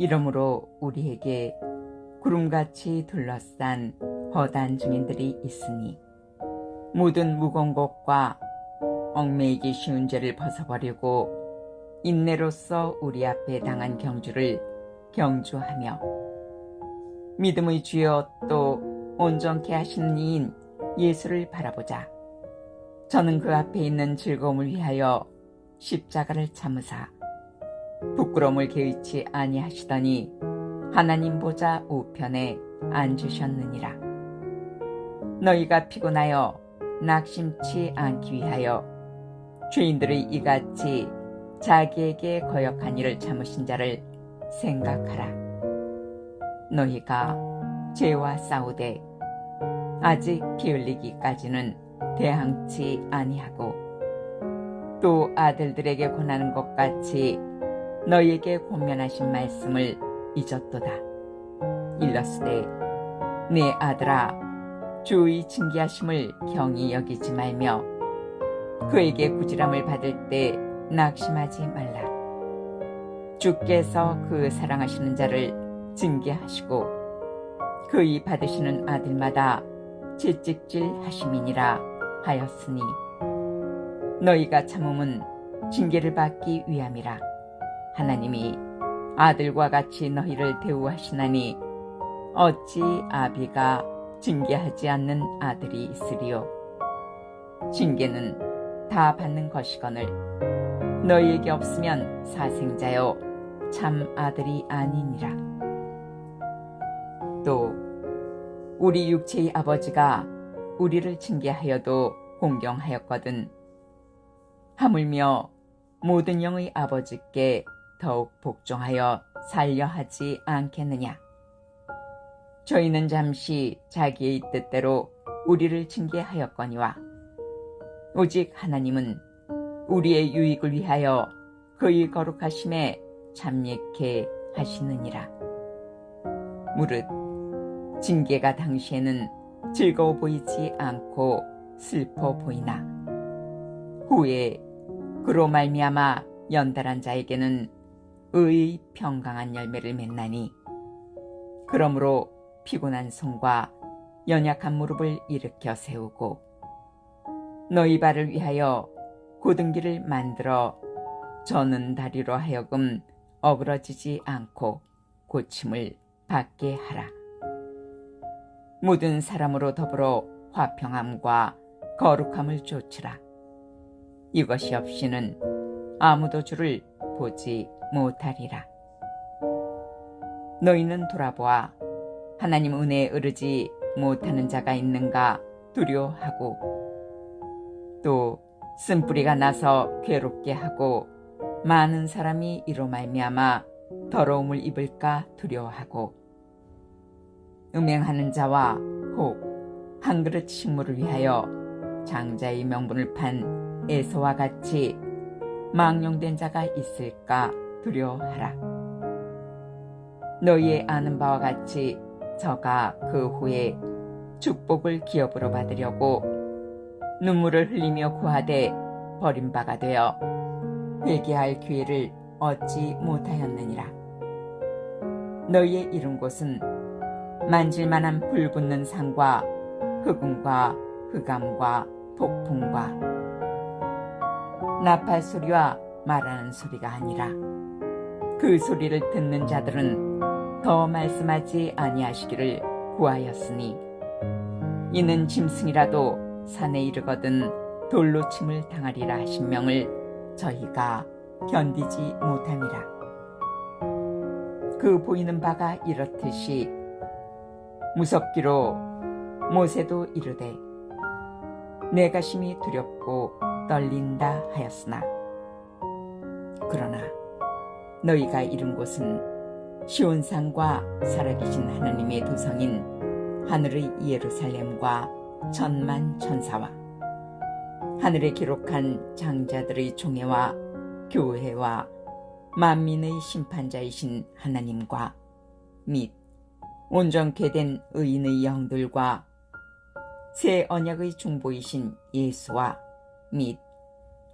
이러므로 우리에게 구름같이 둘러싼 허단 증인들이 있으니 모든 무거운 것과 얽매이기 쉬운 죄를 벗어버리고 인내로서 우리 앞에 당한 경주를 경주하며 믿음의 주여 또 온전케 하시는 이인 예수를 바라보자. 저는 그 앞에 있는 즐거움을 위하여 십자가를 참으사 부끄러움을 개의치 아니하시더니 하나님 보좌 우편에 앉으셨느니라. 너희가 피곤하여 낙심치 않기 위하여 죄인들의 이같이 자기에게 거역한 일을 참으신 자를 생각하라. 너희가 죄와 싸우되 아직 피 흘리기까지는 대항치 아니하고 또 아들들에게 권하는 것 같이 너희에게 권면하신 말씀을 잊었도다. 일러스되 내 아들아 주의 징계하심을 경히 여기지 말며 그에게 구질함을 받을 때 낙심하지 말라. 주께서 그 사랑하시는 자를 징계하시고 그의 받으시는 아들마다 채찍질 하심이니라 하였으니 너희가 참음은 징계를 받기 위함이라 하나님이 아들과 같이 너희를 대우하시나니 어찌 아비가 징계하지 않는 아들이 있으리요? 징계는 다 받는 것이거늘 너희에게 없으면 사생자요 참 아들이 아니니라. 또 우리 육체의 아버지가 우리를 징계하여도 공경하였거든. 하물며 모든 영의 아버지께 더욱 복종하여 살려 하지 않겠느냐? 저희는 잠시 자기의 뜻대로 우리를 징계하였거니와 오직 하나님은 우리의 유익을 위하여 그의 거룩하심에 참여케 하시느니라. 무릇 징계가 당시에는 즐거워 보이지 않고 슬퍼 보이나 후에 그로 말미암아 연달한 자에게는 의의 평강한 열매를 맺나니 그러므로 피곤한 손과 연약한 무릎을 일으켜 세우고 너희 발을 위하여 길을 만들어 저는 다리로 하여금 어그러지지 않고 고침을 받게 하라. 모든 사람으로 더불어 화평함과 거룩함을 좇으라. 이것이 없이는 아무도 주를 보지 못하리라. 너희는 돌아보아 하나님 은혜에 이르지 못하는 자가 있는가 두려워하고 또 쓴뿌리가 나서 괴롭게 하고 많은 사람이 이로 말미암아 더러움을 입을까 두려워하고 음행하는 자와 혹 한 그릇 식물을 위하여 장자의 명분을 판 에서와 같이 망령된 자가 있을까 두려워하라. 너희의 아는 바와 같이 저가 그 후에 축복을 기업으로 받으려고 눈물을 흘리며 구하되 버림바가 되어 회개할 기회를 얻지 못하였느니라. 너희의 이른 곳은 만질만한 불 붙는 산과 흑음과 흑암과 폭풍과 나팔 소리와 말하는 소리가 아니라 그 소리를 듣는 자들은 더 말씀하지 아니하시기를 구하였으니 이는 짐승이라도 산에 이르거든 돌로 침을 당하리라 하신 명을 저희가 견디지 못함이라. 그 보이는 바가 이렇듯이 무섭기로 모세도 이르되 내 가심이 두렵고 떨린다 하였으나 그러나 너희가 이른 곳은 시온산과 살아계신 하나님의 도성인 하늘의 예루살렘과 천만 천사와 하늘에 기록한 장자들의 총회와 교회와 만민의 심판자이신 하나님과 및 온전케 된 의인의 영들과 새 언약의 중보이신 예수와 및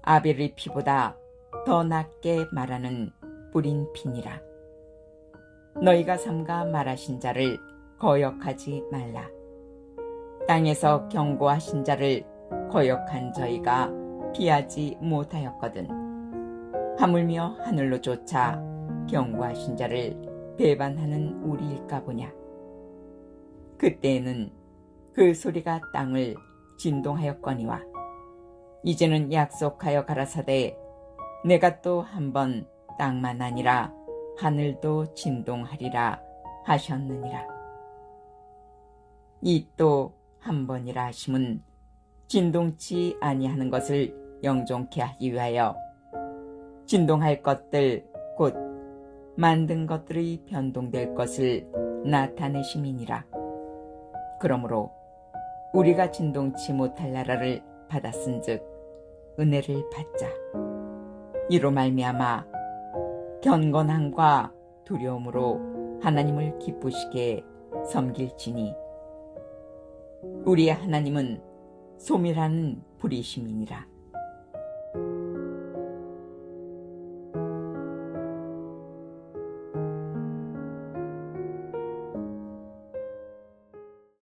아벨의 피보다 더 낫게 말하는 뿌린 피니라. 너희가 삼가 말하신 자를 거역하지 말라. 땅에서 경고하신 자를 거역한 저희가 피하지 못하였거든. 하물며 하늘로 쫓아 경고하신 자를 배반하는 우리일까 보냐. 그때에는 그 소리가 땅을 진동하였거니와 이제는 약속하여 가라사대 내가 또 한 번 땅만 아니라 하늘도 진동하리라 하셨느니라. 이 또 한 번이라 하심은 진동치 아니하는 것을 영종케 하기 위하여 진동할 것들 곧 만든 것들이 변동될 것을 나타내심이니라. 그러므로 우리가 진동치 못할 나라를 받았은즉 은혜를 받자. 이로 말미암아 견건함과 두려움으로 하나님을 기쁘시게 섬길지니 우리의 하나님은 소멸하는 불이심이니라.